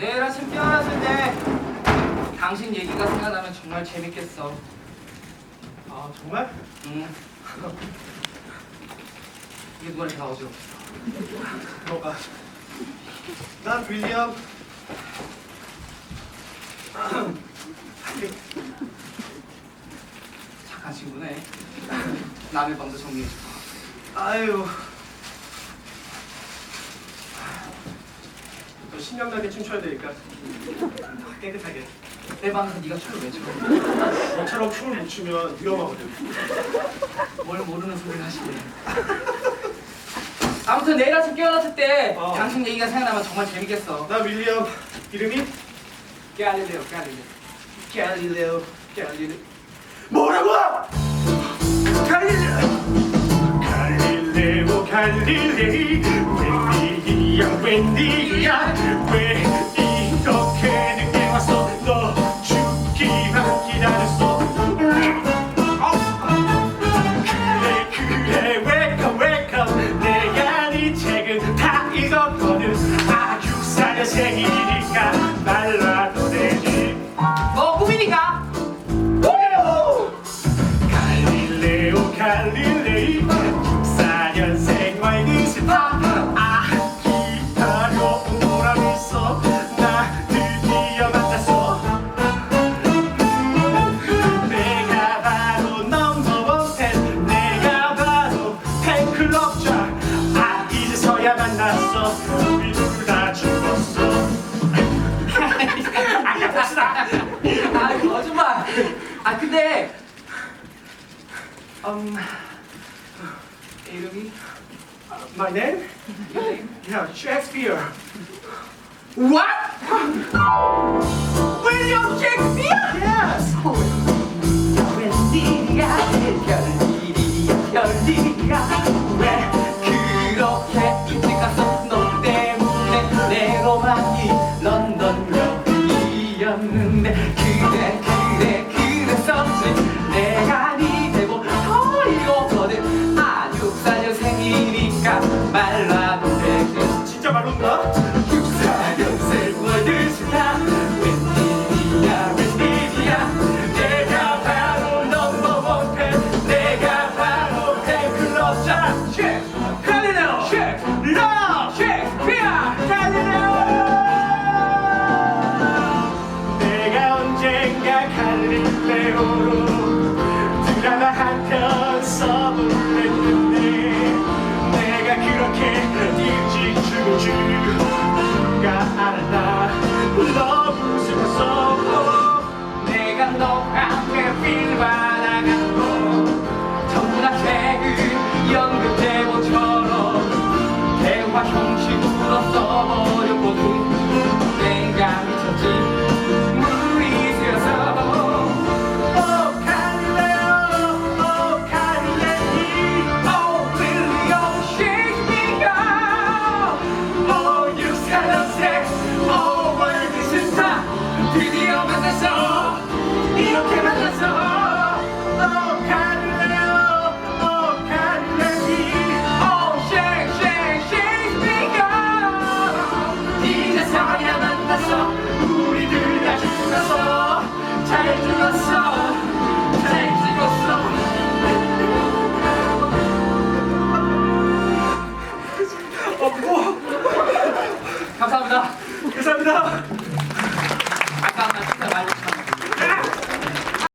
내일 아침 깨어났을 때 당신 얘기가 생각나면 정말 재밌겠어. 아 정말? 응. 이게 누가 이렇게 어지럽어? 뭐가? 난 윌리엄. 착한 친구네. 남의 방도 정리해줘. 아유. 또 신명나게 춤춰야 되니까 깨끗하게. 내 방에서 네가 춤을 왜 춰? 너처럼 춤을 못 추면 위험하거든. 뭘 모르는 소리를 하시네. 아무튼 내일 아침 깨어났을 때 어. 당신 얘기가 생각나면 정말 재밌겠어. 나 윌리엄. 이름이 깨알릴래요, 깨알릴래. 갈릴레오. 갈릴레. 뭐라고? 갈릴레오. 갈릴레오 갈릴레이 웬디야? 왜 이렇게 늦게 왔어? 너 죽기만 기다렸어? 그래 그래 웰컴 웰컴 내가 네 책은 다 읽었거든. 아주 사녀생이니까 말라 아 근데 음 이름이 My name? Yeah, Shakespeare. What? William Shakespeare? Yes. 웬일이야 별일이야 별일이야 왜 그렇게 일찍 갔어 너 때문에 내 로망이 런던역이었는데 말라도 되겠지 진짜 말로인가? 육사년생 월드스타 웬일이야 웬일이야 내가 바로 넘버원 팬 내가 바로 팬클럽자 쉐 갈리레오 쉐러 쉐피아 갈리레오 내가 언젠가 갈릴레오로 드라마 한편 써볼랬는데 감사합니다. 감사합니다